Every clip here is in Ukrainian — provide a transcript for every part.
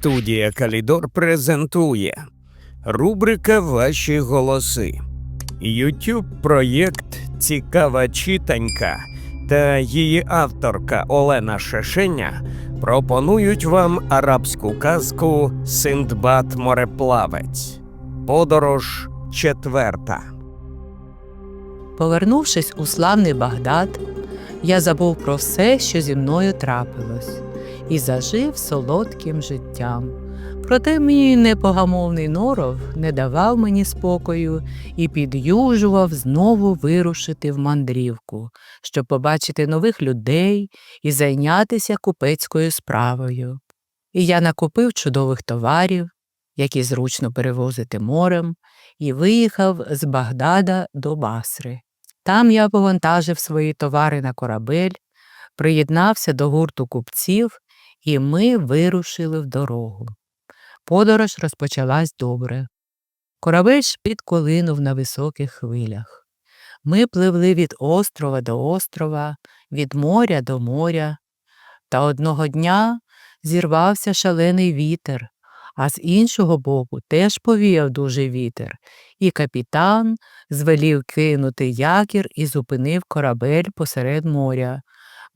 Студія Калідор презентує рубрика Ваші голоси. YouTube проєкт Цікава читанька та її авторка Олена Шешеня пропонують вам арабську казку Синдбад мореплавець. Подорож четверта. Повернувшись у славний Багдад, я забув про все, що зі мною трапилось, і зажив солодким життям. Проте мій непогамовний норов не давав мені спокою і підюжував знову вирушити в мандрівку, щоб побачити нових людей і зайнятися купецькою справою. І я накупив чудових товарів, які зручно перевозити морем, і виїхав з Багдада до Басри. Там я повантажив свої товари на корабель, приєднався до гурту купців, і ми вирушили в дорогу. Подорож розпочалась добре. Корабель ж підколинув на високих хвилях. Ми пливли від острова до острова, від моря до моря. Та одного дня зірвався шалений вітер, а з іншого боку теж повіяв дуже вітер, і капітан звелів кинути якір і зупинив корабель посеред моря,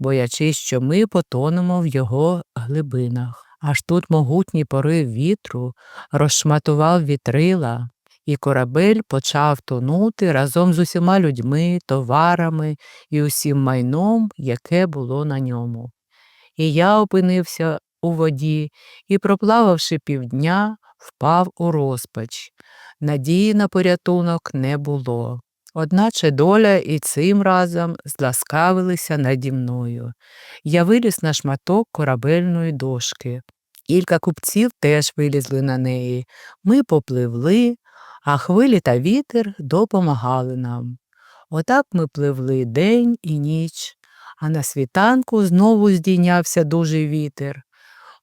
боячись, що ми потонемо в його глибинах. Аж тут могутній порив вітру розшматував вітрила, і корабель почав тонути разом з усіма людьми, товарами і усім майном, яке було на ньому. І я опинився у воді і, проплававши півдня, впав у розпач. Надії на порятунок не було. Одначе доля і цим разом зласкавилися наді мною. Я виліз на шматок корабельної дошки. Кілька купців теж вилізли на неї. Ми попливли, а хвилі та вітер допомагали нам. Отак ми пливли день і ніч, а на світанку знову здійнявся дуже вітер.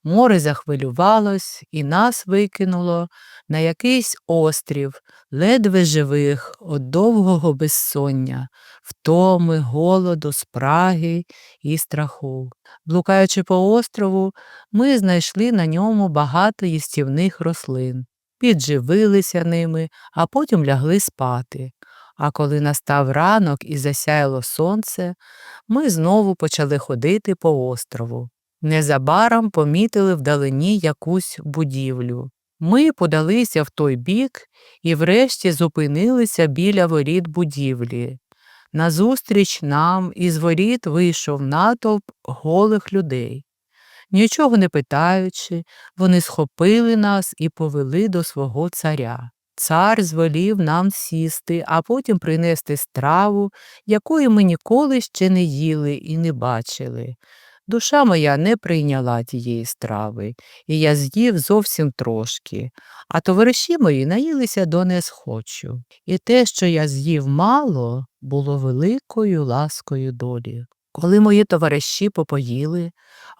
Море захвилювалось і нас викинуло на якийсь острів, ледве живих, від довгого безсоння, втоми, голоду, спраги і страху. Блукаючи по острову, ми знайшли на ньому багато їстівних рослин, підживилися ними, а потім лягли спати. А коли настав ранок і засяяло сонце, ми знову почали ходити по острову. Незабаром помітили вдалині якусь будівлю. Ми подалися в той бік і врешті зупинилися біля воріт будівлі. Назустріч нам із воріт вийшов натовп голих людей. Нічого не питаючи, вони схопили нас і повели до свого царя. Цар звелів нам сісти, а потім принести страву, якої ми ніколи ще не їли і не бачили. Душа моя не прийняла тієї страви, і я з'їв зовсім трошки, а товариші мої наїлися до несхочу. І те, що я з'їв мало, було великою ласкою долі. Коли мої товариші попоїли,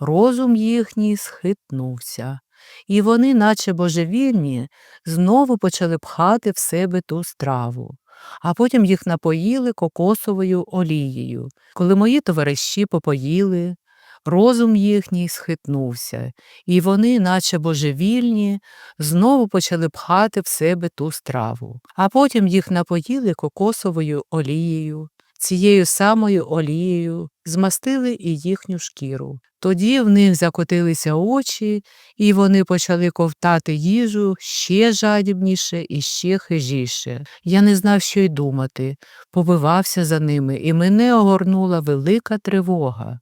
розум їхній схитнувся, і вони, наче божевільні, знову почали пхати в себе ту страву. А потім їх напоїли кокосовою олією. Коли мої товариші попоїли, розум їхній схитнувся, і вони, наче божевільні, знову почали пхати в себе ту страву, а потім їх напоїли кокосовою олією. Цією самою олією змастили і їхню шкіру. Тоді в них закотилися очі, і вони почали ковтати їжу ще жадібніше і ще хижіше. Я не знав, що й думати, побивався за ними, і мене огорнула велика тривога.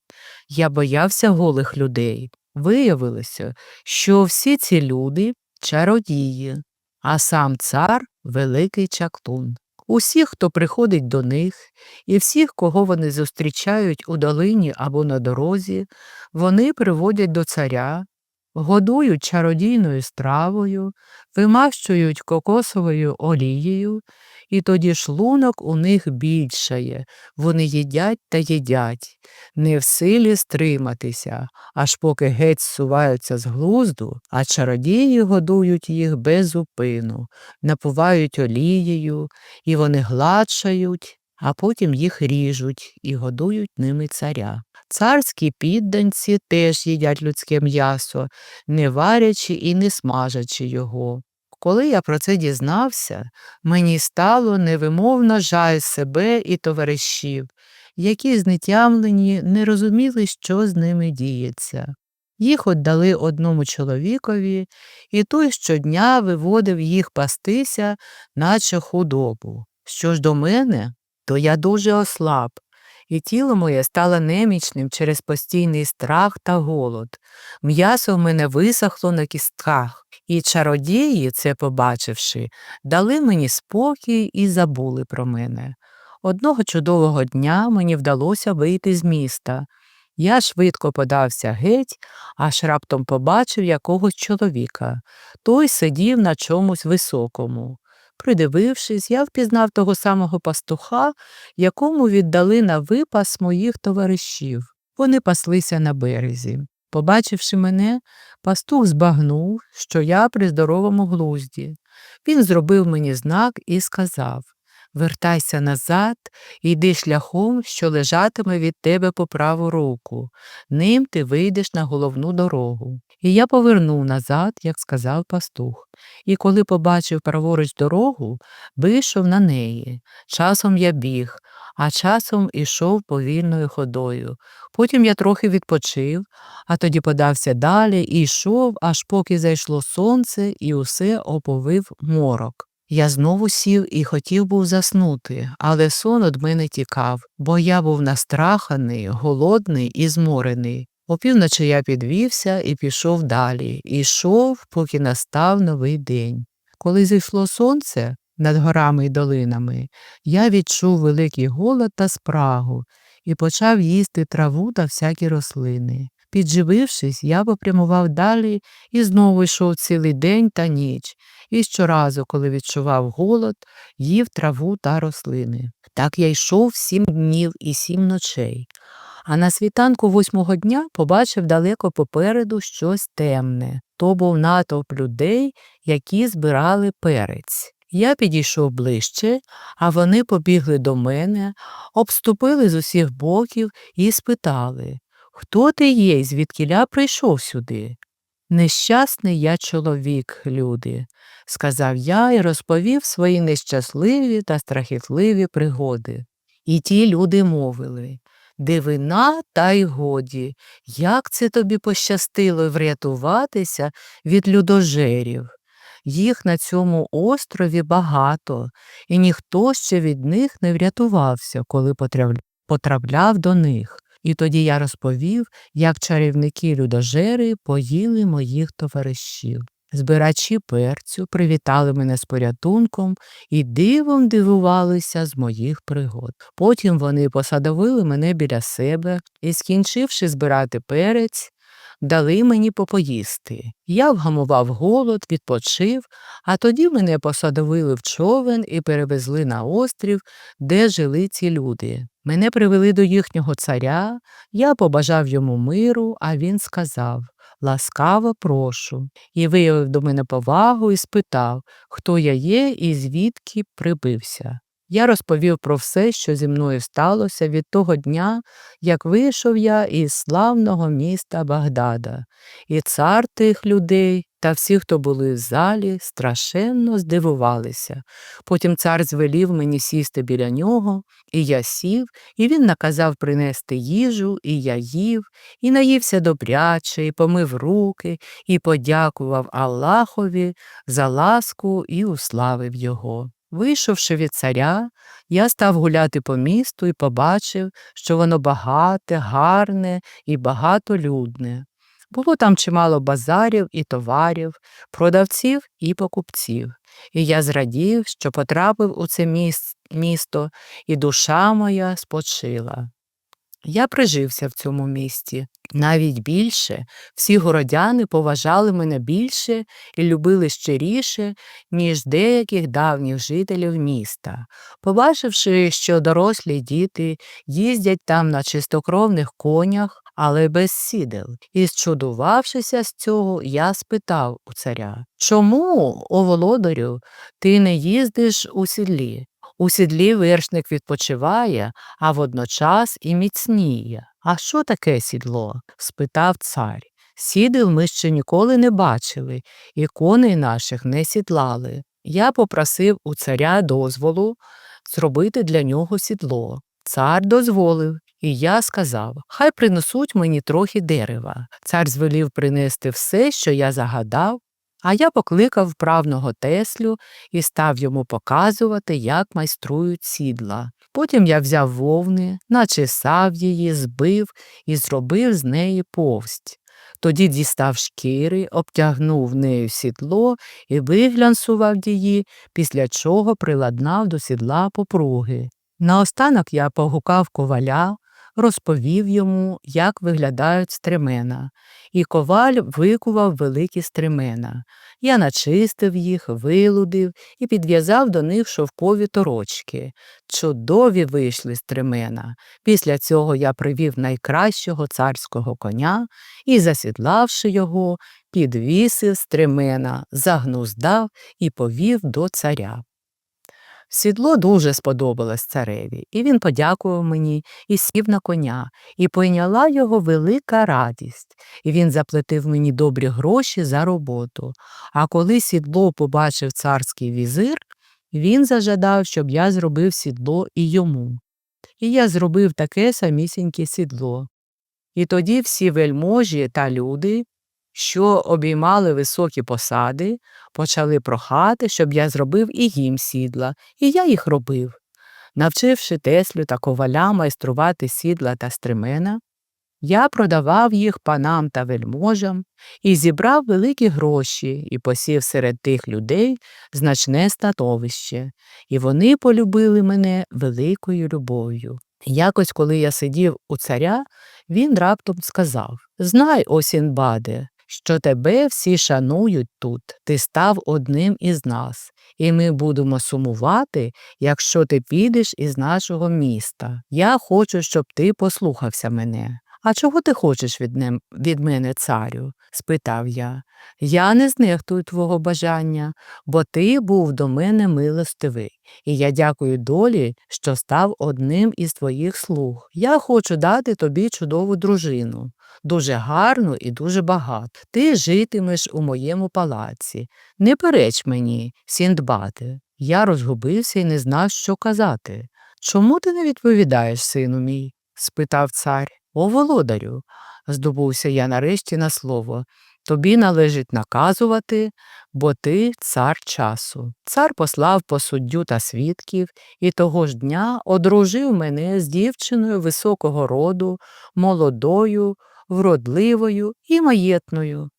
Я боявся голих людей. Виявилося, що всі ці люди чародії, а сам цар великий чаклун. Усіх, хто приходить до них, і всіх, кого вони зустрічають у долині або на дорозі, вони приводять до царя, годують чародійною стравою, вимащують кокосовою олією, і тоді шлунок у них більшає, вони їдять та їдять, не в силі стриматися, аж поки геть суваються з глузду, а чародії годують їх без зупину, напувають олією, і вони гладшають а потім їх ріжуть і годують ними царя. Царські підданці теж їдять людське м'ясо, не варячи і не смажачи його. Коли я про це дізнався, мені стало невимовно жаль себе і товаришів, які знетямлені не розуміли, що з ними діється. Їх віддали одному чоловікові, і той щодня виводив їх пастися, наче худобу. Що ж до мене, то я дуже ослаб, і тіло моє стало немічним через постійний страх та голод. М'ясо в мене висохло на кістках, і чародії, це побачивши, дали мені спокій і забули про мене. Одного чудового дня мені вдалося вийти з міста. Я швидко подався геть, аж раптом побачив якогось чоловіка. Той сидів на чомусь високому. Придивившись, я впізнав того самого пастуха, якому віддали на випас моїх товаришів. Вони паслися на березі. Побачивши мене, пастух збагнув, що я при здоровому глузді. Він зробив мені знак і сказав Вертайся назад і йди шляхом, що лежатиме від тебе по праву руку. Ним ти вийдеш на головну дорогу. І я повернув назад, як сказав пастух. І коли побачив праворуч дорогу, вийшов на неї. Часом я біг, а часом ішов повільною ходою. Потім я трохи відпочив, а тоді подався далі і йшов, аж поки зайшло сонце і усе оповив морок. Я знову сів і хотів був заснути, але сон од мене тікав, бо я був настраханий, голодний і зморений. Опівночі я підвівся і пішов далі, і йшов, поки настав новий день. Коли зійшло сонце над горами й долинами, я відчув великий голод та спрагу і почав їсти траву та всякі рослини. Підживившись, я попрямував далі і знову йшов цілий день та ніч, і щоразу, коли відчував голод, їв траву та рослини. Так я йшов сім днів і сім ночей. А на світанку восьмого дня побачив далеко попереду щось темне. То був натовп людей, які збирали перець. Я підійшов ближче, а вони побігли до мене, обступили з усіх боків і спитали Хто ти є і звідкіля прийшов сюди? Нещасний я чоловік, люди, сказав я і розповів свої нещасливі та страхітливі пригоди. І ті люди мовили Дивина, та й годі, як це тобі пощастило врятуватися від людожерів. Їх на цьому острові багато, і ніхто ще від них не врятувався, коли потрапляв до них. І тоді я розповів, як чарівники людожери поїли моїх товаришів. Збирачі перцю привітали мене з порятунком і дивом дивувалися з моїх пригод. Потім вони посадовили мене біля себе і, скінчивши збирати перець, дали мені попоїсти. Я вгамував голод, відпочив, а тоді мене посадовили в човен і перевезли на острів, де жили ці люди. Мене привели до їхнього царя, я побажав йому миру, а він сказав Ласкаво прошу, і виявив до мене повагу і спитав, хто я є і звідки прибився. Я розповів про все, що зі мною сталося від того дня, як вийшов я із славного міста Багдада, і цар тих людей та всі, хто були в залі, страшенно здивувалися. Потім цар звелів мені сісти біля нього, і я сів, і він наказав принести їжу, і я їв, і наївся добряче, і помив руки, і подякував Аллахові за ласку і уславив його. Вийшовши від царя, я став гуляти по місту і побачив, що воно багате, гарне і багатолюдне. Було там чимало базарів і товарів, продавців і покупців. І я зрадів, що потрапив у це міс- місто, і душа моя спочила. Я прижився в цьому місті. Навіть більше всі городяни поважали мене більше і любили щиріше, ніж деяких давніх жителів міста. Побачивши, що дорослі діти їздять там на чистокровних конях, але без сідел, і зчудувавшися з цього, я спитав у царя Чому, о володарю, ти не їздиш у сідлі? У сідлі вершник відпочиває, а водночас і міцніє. А що таке сідло? спитав цар. Сідел ми ще ніколи не бачили, і коней наших не сідлали. Я попросив у царя дозволу зробити для нього сідло. Цар дозволив, і я сказав: Хай принесуть мені трохи дерева. Цар звелів принести все, що я загадав, а я покликав вправного Теслю і став йому показувати, як майструють сідла. Потім я взяв вовни, начесав її, збив і зробив з неї повсть. Тоді дістав шкіри, обтягнув нею сідло і виглянсував її, після чого приладнав до сідла попруги. Наостанок я погукав коваля, розповів йому, як виглядають стремена, і коваль викував великі стремена. Я начистив їх, вилудив і підв'язав до них шовкові торочки. Чудові вийшли стремена. Після цього я привів найкращого царського коня і, засідлавши його, підвісив стремена, загнуздав і повів до царя. Сідло дуже сподобалось цареві, і він подякував мені і сів на коня, і пойняла його велика радість, і він заплатив мені добрі гроші за роботу. А коли сідло побачив царський візир, він зажадав, щоб я зробив сідло і йому. І я зробив таке самісіньке сідло. І тоді всі вельможі та люди, що обіймали високі посади, почали прохати, щоб я зробив і їм сідла, і я їх робив. Навчивши Теслю та коваля майструвати сідла та стремена, я продавав їх панам та вельможам і зібрав великі гроші і посів серед тих людей значне статовище, і вони полюбили мене великою любов'ю. Якось, коли я сидів у царя, він раптом сказав Знай, Осінбаде, що тебе всі шанують тут, ти став одним із нас, і ми будемо сумувати, якщо ти підеш із нашого міста. Я хочу, щоб ти послухався мене. А чого ти хочеш від, нем, від мене, царю? спитав я. Я не знехтую твого бажання, бо ти був до мене милостивий, і я дякую долі, що став одним із твоїх слуг. Я хочу дати тобі чудову дружину, дуже гарну і дуже багату. Ти житимеш у моєму палаці. Не переч мені, Сіндбате. Я розгубився і не знав, що казати. Чому ти не відповідаєш, сину мій? спитав цар. О, володарю, здобувся я нарешті на слово. Тобі належить наказувати, бо ти цар часу. Цар послав по суддю та свідків і того ж дня одружив мене з дівчиною високого роду, молодою, вродливою і маєтною.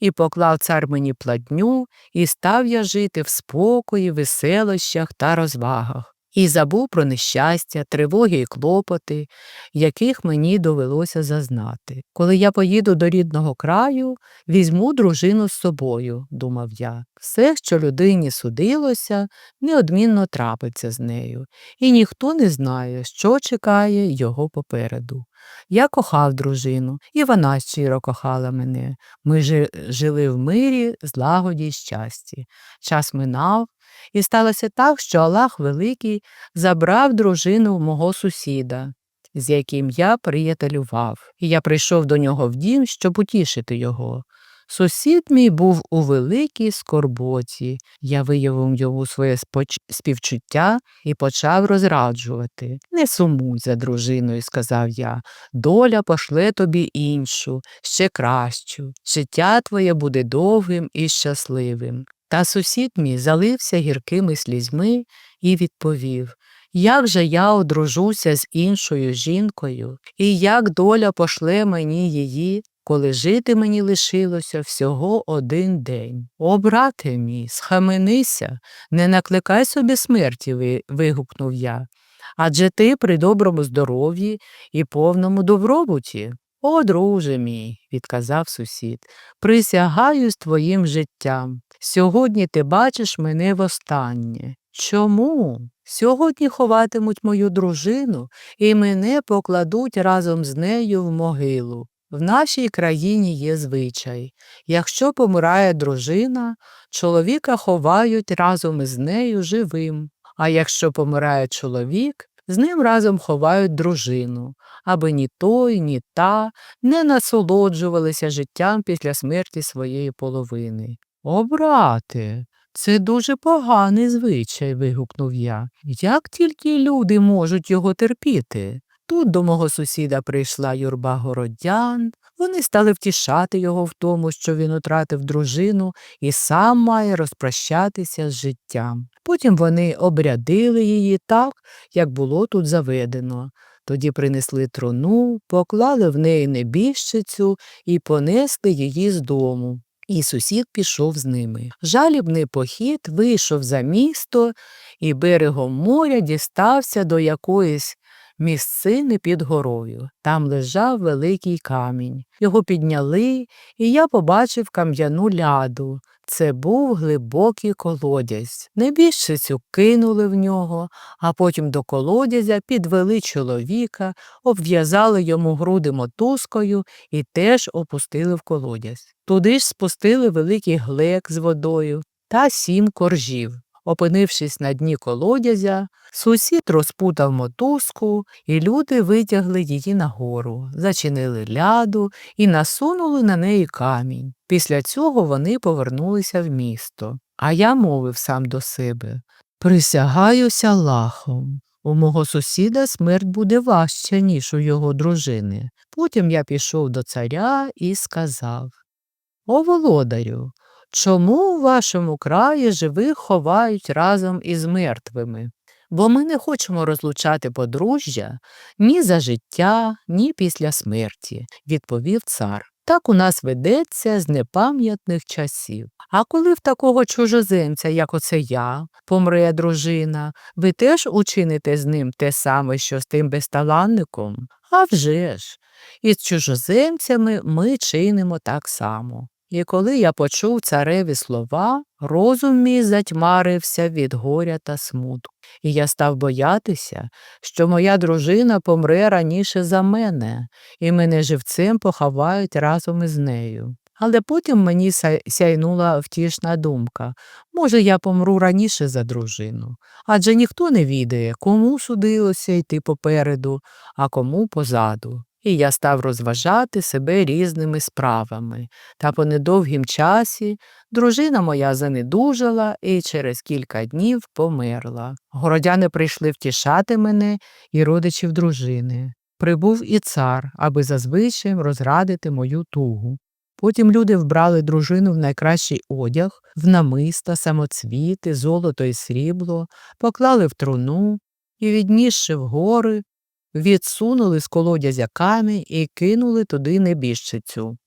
І поклав цар мені платню, і став я жити в спокої, веселощах та розвагах і забув про нещастя, тривоги і клопоти, яких мені довелося зазнати. Коли я поїду до рідного краю, візьму дружину з собою, думав я. Все, що людині судилося, неодмінно трапиться з нею, і ніхто не знає, що чекає його попереду. Я кохав дружину, і вона щиро кохала мене. Ми жи- жили в мирі, злагоді й щасті. Час минав, і сталося так, що Аллах Великий забрав дружину в мого сусіда, з яким я приятелював, і я прийшов до нього в дім, щоб утішити його. Сусід мій був у великій скорботі. Я виявив йому своє співчуття і почав розраджувати. Не сумуй за дружиною, сказав я. Доля пошле тобі іншу, ще кращу. Життя твоє буде довгим і щасливим. Та сусід мій залився гіркими слізьми і відповів Як же я одружуся з іншою жінкою, і як доля пошле мені її, коли жити мені лишилося всього один день. О, брате мій, схаменися, не накликай собі смерті, вигукнув я. Адже ти при доброму здоров'ї і повному добробуті. О, друже мій, відказав сусід, присягаюсь твоїм життям. Сьогодні ти бачиш мене востаннє. Чому? Сьогодні ховатимуть мою дружину і мене покладуть разом з нею в могилу. В нашій країні є звичай. Якщо помирає дружина, чоловіка ховають разом із нею живим, А якщо помирає чоловік, з ним разом ховають дружину, аби ні той, ні та не насолоджувалися життям після смерті своєї половини. О, брате, це дуже поганий звичай, вигукнув я. Як тільки люди можуть його терпіти? Тут до мого сусіда прийшла юрба городян. Вони стали втішати його в тому, що він утратив дружину і сам має розпрощатися з життям. Потім вони обрядили її так, як було тут заведено. Тоді принесли труну, поклали в неї небіжчицю і понесли її з дому. І сусід пішов з ними. Жалібний похід вийшов за місто і берегом моря дістався до якоїсь місцини під горою. Там лежав великий камінь. Його підняли, і я побачив кам'яну ляду. Це був глибокий колодязь. Небіжчицю кинули в нього, а потім до колодязя підвели чоловіка, обв'язали йому груди мотузкою і теж опустили в колодязь. Туди ж спустили великий глек з водою та сім коржів. Опинившись на дні колодязя, сусід розпутав мотузку, і люди витягли її нагору, зачинили ляду і насунули на неї камінь. Після цього вони повернулися в місто. А я мовив сам до себе Присягаюся лахом. У мого сусіда смерть буде важча, ніж у його дружини. Потім я пішов до царя і сказав О володарю, чому в вашому краї живих ховають разом із мертвими? Бо ми не хочемо розлучати подружжя ні за життя, ні після смерті, відповів цар. Так у нас ведеться з непам'ятних часів. А коли в такого чужоземця, як оце я, помре дружина, ви теж учините з ним те саме, що з тим безталанником? А вже ж, із чужоземцями ми чинимо так само. І коли я почув цареві слова, розум мій затьмарився від горя та смутку, і я став боятися, що моя дружина помре раніше за мене, і мене живцем поховають разом із нею. Але потім мені ся- сяйнула втішна думка може, я помру раніше за дружину, адже ніхто не відає, кому судилося йти попереду, а кому позаду. І я став розважати себе різними справами. Та по недовгім часі дружина моя занедужала і через кілька днів померла. Городяни прийшли втішати мене і родичів дружини. Прибув і цар, аби зазвичай розрадити мою тугу. Потім люди вбрали дружину в найкращий одяг, в намиста, самоцвіти, золото і срібло, поклали в труну і, віднісши вгори, відсунули з колодязя камінь і кинули туди небіжчицю.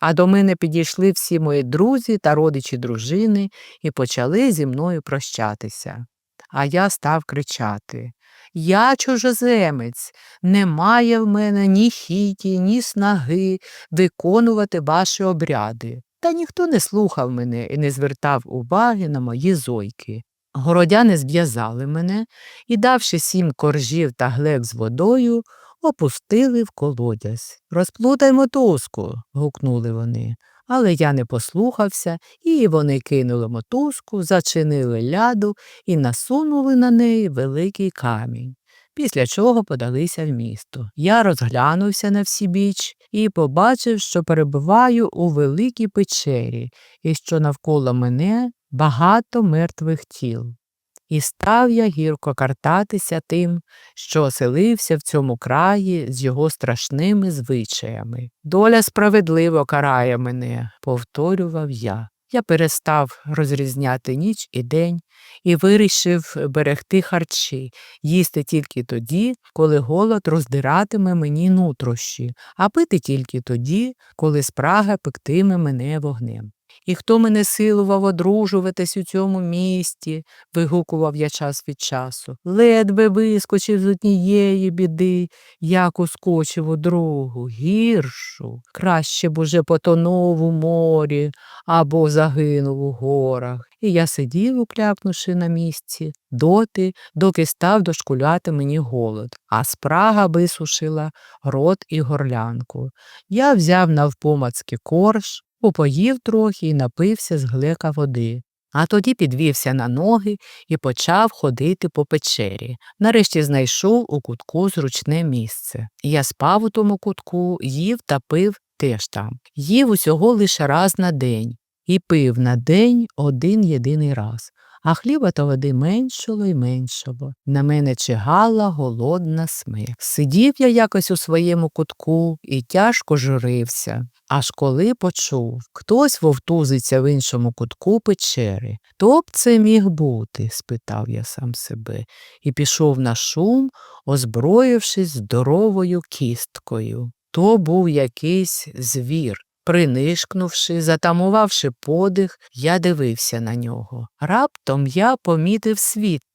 А до мене підійшли всі мої друзі та родичі дружини і почали зі мною прощатися. А я став кричати Я чужоземець, немає в мене ні хіті, ні снаги виконувати ваші обряди. Та ніхто не слухав мене і не звертав уваги на мої зойки. Городяни зв'язали мене і, давши сім коржів та глек з водою, опустили в колодязь. Розплутай мотузку. гукнули вони. Але я не послухався, і вони кинули мотузку, зачинили ляду і насунули на неї великий камінь. Після чого подалися в місто. Я розглянувся на всі біч і побачив, що перебуваю у великій печері, і що навколо мене багато мертвих тіл. І став я гірко картатися тим, що оселився в цьому краї з його страшними звичаями. Доля справедливо карає мене, повторював я. Я перестав розрізняти ніч і день і вирішив берегти харчі, їсти тільки тоді, коли голод роздиратиме мені нутрощі, а пити тільки тоді, коли спрага пектиме мене вогнем. І хто мене силував одружуватись у цьому місті, вигукував я час від часу. Ледве вискочив з однієї біди, як ускочив у другу, гіршу. Краще б уже потонув у морі або загинув у горах. І я сидів, уклякнувши на місці, доти, доки став дошкуляти мені голод, а спрага висушила рот і горлянку. Я взяв навпомацьки корж, попоїв трохи і напився з глека води. А тоді підвівся на ноги і почав ходити по печері. Нарешті знайшов у кутку зручне місце. Я спав у тому кутку, їв та пив теж там. Їв усього лише раз на день і пив на день один єдиний раз. А хліба та води меншало й меншало. На мене чигала голодна смерть. Сидів я якось у своєму кутку і тяжко журився. Аж коли почув, хтось вовтузиться в іншому кутку печери. Хто б це міг бути? спитав я сам себе, і пішов на шум, озброївшись здоровою кісткою. То був якийсь звір. Принишкнувши, затамувавши подих, я дивився на нього. Раптом я помітив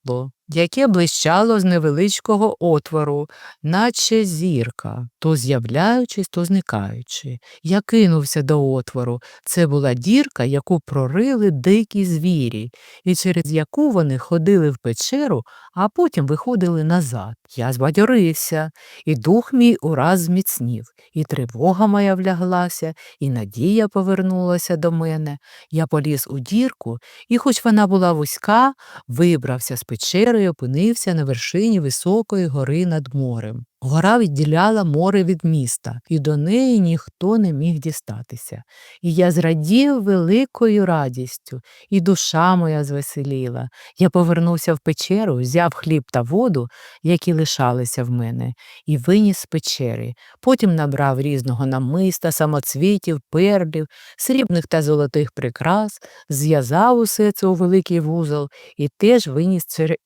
світло, яке блищало з невеличкого отвору, наче зірка, то з'являючись, то зникаючи. Я кинувся до отвору. Це була дірка, яку прорили дикі звірі, і через яку вони ходили в печеру, а потім виходили назад. Я збадьорився, і дух мій ураз зміцнів, і тривога моя вляглася, і надія повернулася до мене. Я поліз у дірку, і, хоч вона була вузька, вибрався з печери і опинився на вершині високої гори над морем. Гора відділяла море від міста, і до неї ніхто не міг дістатися. І я зрадів великою радістю, і душа моя звеселіла. Я повернувся в печеру, взяв хліб та воду, які лишалися в мене, і виніс з печери. Потім набрав різного намиста, самоцвітів, перлів, срібних та золотих прикрас, зв'язав усе це у великий вузол і теж виніс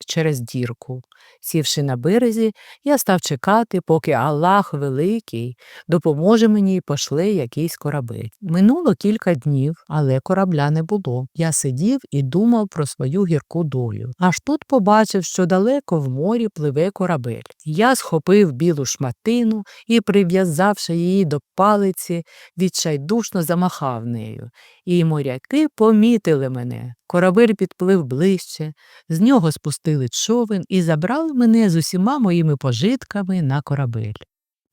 через дірку. Сівши на березі, я став чекати, поки Аллах Великий допоможе мені і пошле якийсь корабель. Минуло кілька днів, але корабля не було. Я сидів і думав про свою гірку долю. Аж тут побачив, що далеко в морі пливе корабель. Я схопив білу шматину і, прив'язавши її до палиці, відчайдушно замахав нею. І моряки помітили мене. Корабель підплив ближче, з нього спустили човен і забрали мене з усіма моїми пожитками на корабель.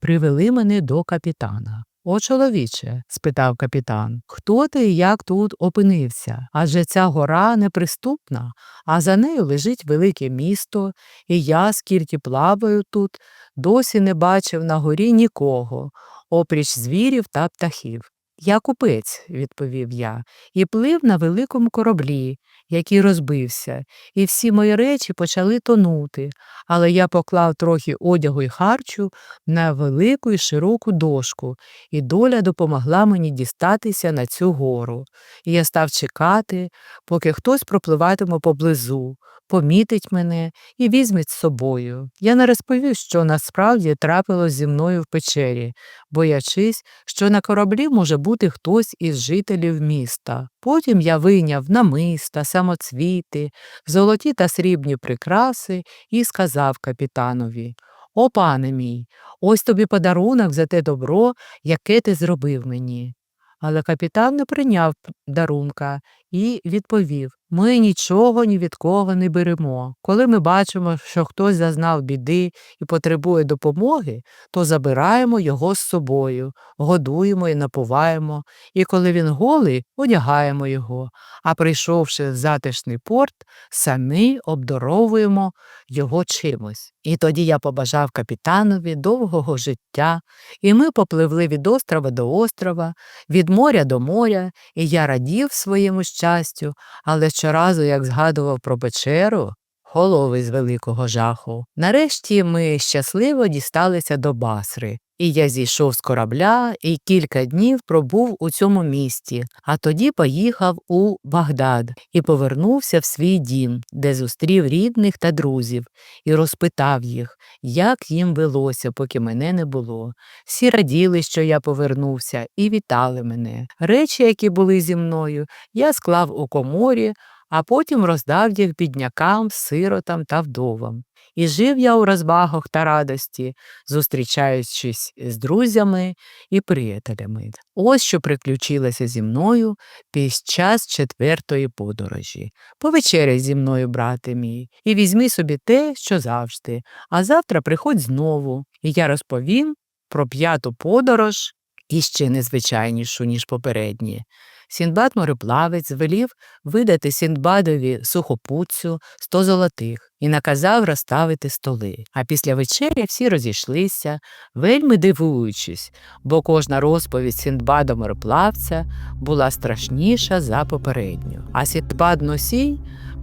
Привели мене до капітана. О, чоловіче, спитав капітан, хто ти і як тут опинився? Адже ця гора неприступна, а за нею лежить велике місто, і я, скільки плаваю тут, досі не бачив на горі нікого, опріч звірів та птахів. Я купець, відповів я, і плив на великому кораблі, який розбився, і всі мої речі почали тонути, але я поклав трохи одягу й харчу на велику і широку дошку, і доля допомогла мені дістатися на цю гору. І я став чекати, поки хтось пропливатиме поблизу, помітить мене і візьме з собою. Я не розповів, що насправді трапилось зі мною в печері, боячись, що на кораблі може бути хтось із жителів міста. Потім я вийняв намиста, самоцвіти, золоті та срібні прикраси і сказав капітанові О, пане мій, ось тобі подарунок за те добро, яке ти зробив мені. Але капітан не прийняв дарунка і відповів Ми нічого ні від кого не беремо. Коли ми бачимо, що хтось зазнав біди і потребує допомоги, то забираємо його з собою, годуємо і напуваємо, і коли він голий, одягаємо його, а прийшовши в затишний порт, самі обдаровуємо його чимось. І тоді я побажав капітанові довгого життя, і ми попливли від острова до острова, від моря до моря, і я радів своєму щастю, але щоразу, як згадував про печеру, голови з великого жаху. Нарешті ми щасливо дісталися до Басри, і я зійшов з корабля і кілька днів пробув у цьому місті, а тоді поїхав у Багдад і повернувся в свій дім, де зустрів рідних та друзів, і розпитав їх, як їм велося, поки мене не було. Всі раділи, що я повернувся, і вітали мене. Речі, які були зі мною, я склав у коморі, а потім роздав їх біднякам, сиротам та вдовам. І жив я у розвагах та радості, зустрічаючись з друзями і приятелями. Ось що приключилося зі мною під час четвертої подорожі. Повечеряй зі мною, брате мій, і візьми собі те, що завжди, а завтра приходь знову, і я розповім про п'яту подорож і ще незвичайнішу, ніж попередні. Сіндбад мореплавець велів видати Сіндбадові сухопутцю сто золотих і наказав розставити столи. А після вечері всі розійшлися, вельми дивуючись, бо кожна розповідь Сіндбада мореплавця була страшніша за попередню. А Сіндбад носій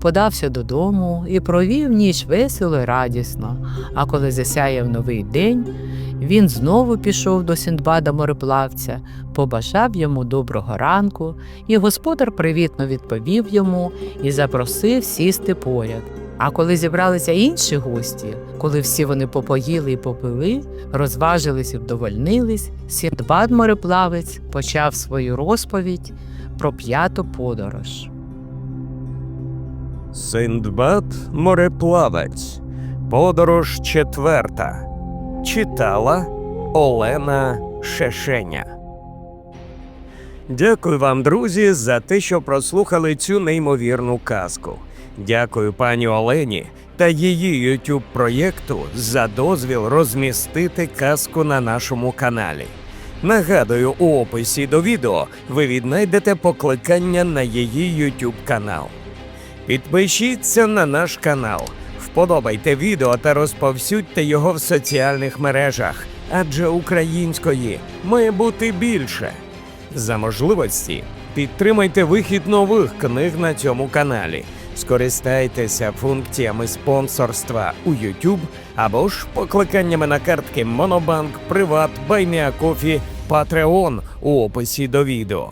подався додому і провів ніч весело й радісно. А коли засяяв новий день, він знову пішов до Сіндбада мореплавця, побажав йому доброго ранку, і господар привітно відповів йому і запросив сісти поряд. А коли зібралися інші гості, коли всі вони попоїли і попили, розважились і вдовольнились, Сіндбад мореплавець почав свою розповідь про п'яту подорож. Синдбад мореплавець. Подорож четверта. Читала Олена Шешеня. Дякую вам, друзі, за те, що прослухали цю неймовірну казку. Дякую пані Олені та її youtube проєкту за дозвіл розмістити казку на нашому каналі. Нагадую, у описі до відео ви віднайдете покликання на її youtube канал. Підпишіться на наш канал, вподобайте відео та розповсюдьте його в соціальних мережах, адже української має бути більше. За можливості підтримайте вихід нових книг на цьому каналі. Скористайтеся функціями спонсорства у YouTube або ж покликаннями на картки Монобанк, Приват, Байнеакофі, Patreon у описі до відео.